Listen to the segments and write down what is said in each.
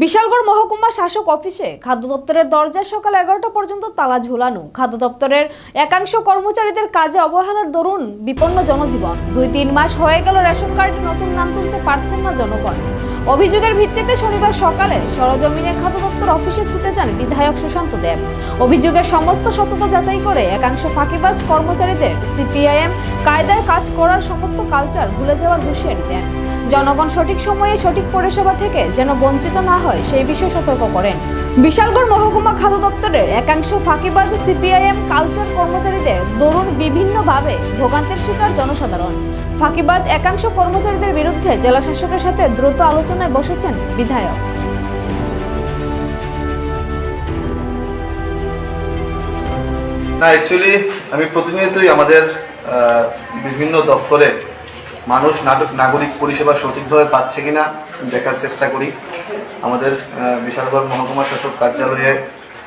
বিশালগড় মহকুমা শাসক অফিসে খাদ্য দপ্তরের দরজায় সকাল এগারোটা পর্যন্ত তালা ঝুলানো। খাদ্য দপ্তরের একাংশ কর্মচারীদের কাজে অবহেলার দরুন বিপন্ন জনজীবন। দুই তিন মাস হয়ে গেল রেশন কার্ডে নতুন নাম তুলতে পারছেন না জনগণ। অভিযোগের ভিত্তিতে শনিবার সকালে সরজমিনে খাদ্য দপ্তর অফিসে ছুটে যান বিধায়ক সুশান্ত দেব। অভিযোগের সমস্ত সততা যাচাই করে একাংশ ফাঁকিবাজ কর্মচারীদের সিপিআইএম কায়দায় কাজ করার সমস্ত কালচার ভুলে যাওয়ার হুঁশিয়ারি দেন। জনগণ সঠিক সময়ে সঠিক পরিষেবা থেকে যেন বঞ্চিত না হয়, সেই বিষয়ে সতর্ক করেন। বিশালগড় মহকুমা খাদ্য দপ্তরের একাংশ ফাঁকিবাজ সিপিআইএম কালচার কর্মচারীদের দরুন বিভিন্নভাবে ভোগান্তির শিকার জনসাধারণ। ফাঁকিবাজ একাংশ কর্মচারীদের বিরুদ্ধে জেলা শাসকের সাথে দ্রুত আলোচনায় বসেছেন বিধায়ক। না অ্যাকচুয়ালি আমি প্রতিনিয়তই আমাদের বিভিন্ন দপ্তরে মানুষ নাটক, নাগরিক পরিষেবা সঠিকভাবে পাচ্ছে কিনা দেখার চেষ্টা করি। আমাদের বিশালগড় মহকুমা শাসক কার্যালয়ে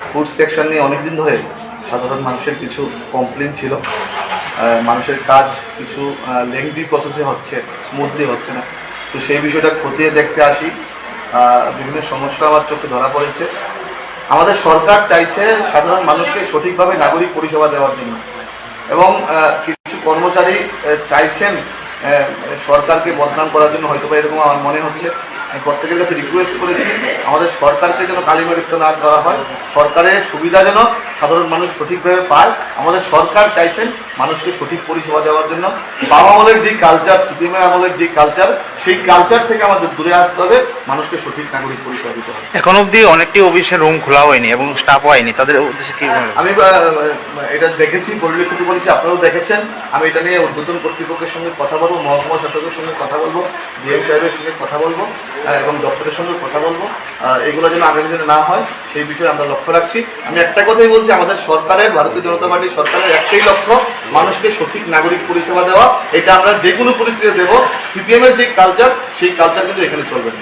ফুড সেকশন নিয়ে অনেকদিন ধরে সাধারণ মানুষের কিছু কমপ্লেন ছিল। মানুষের কাজ কিছু লেংদি প্রসেসে হচ্ছে স্মুথলি হচ্ছে না। তো সেই বিষয়টা খতিয়ে দেখতে আসি। বিভিন্ন সমস্যা আমার চোখে ধরা পড়েছে। আমাদের সরকার চাইছে সাধারণ মানুষকে সঠিকভাবে নাগরিক পরিষেবা দেওয়ার জন্য। এবং কিছু কর্মচারী চাইছেন সরকারকে বদনাম করার জন্য হয়তো বা এরকম আমার মনে হচ্ছে। আমি প্রত্যেকের কাছে রিকোয়েস্ট করেছি আমাদের সরকারকে যেন কালিমালিপ্ত না করা হয়। সরকারের সুবিধা যেন সাধারণ মানুষ সঠিকভাবে পায়। আমাদের সরকার চাইছেন মানুষকে সঠিক পরিষেবা দেওয়ার জন্য। বাবা আমলের যে কালচার সিপিএম আমলের যে কালচার সেই কালচার থেকে আমাদের দূরে আসতে হবে। মানুষকে সঠিক নাগরিক পরিষেবা দিতে হবে। এখন অবধি অনেকটি অফিসের রুম খোলা হয়নি এবং স্টাফ হয়নি। তাদের উদ্দেশ্যে কি? আমি এটা দেখেছি পরিলক্ষিত করেছি আপনারাও দেখেছেন। আমি এটা নিয়ে উদ্বোধন কর্তৃপক্ষের সঙ্গে কথা বলব মহকুমা শাসকের সঙ্গে কথা বলব ডিএম সাহেবের সঙ্গে কথা বলব। এবং দপ্তরের সঙ্গে কথা বলব। এগুলো যেন আগামী দিনে না হয়, সেই বিষয়ে আমরা লক্ষ্য রাখছি। আমি একটা কথাই বলছি, আমাদের সরকারের, ভারতীয় জনতা পার্টির সরকারের একটাই লক্ষ্য, মানুষকে সঠিক নাগরিক পরিষেবা দেওয়া। এটা আমরা যে কোনো পরিস্থিতিতে দেবো। সিপিএমের যে কালচার সেই কালচার কিন্তু এখানে চলবে না।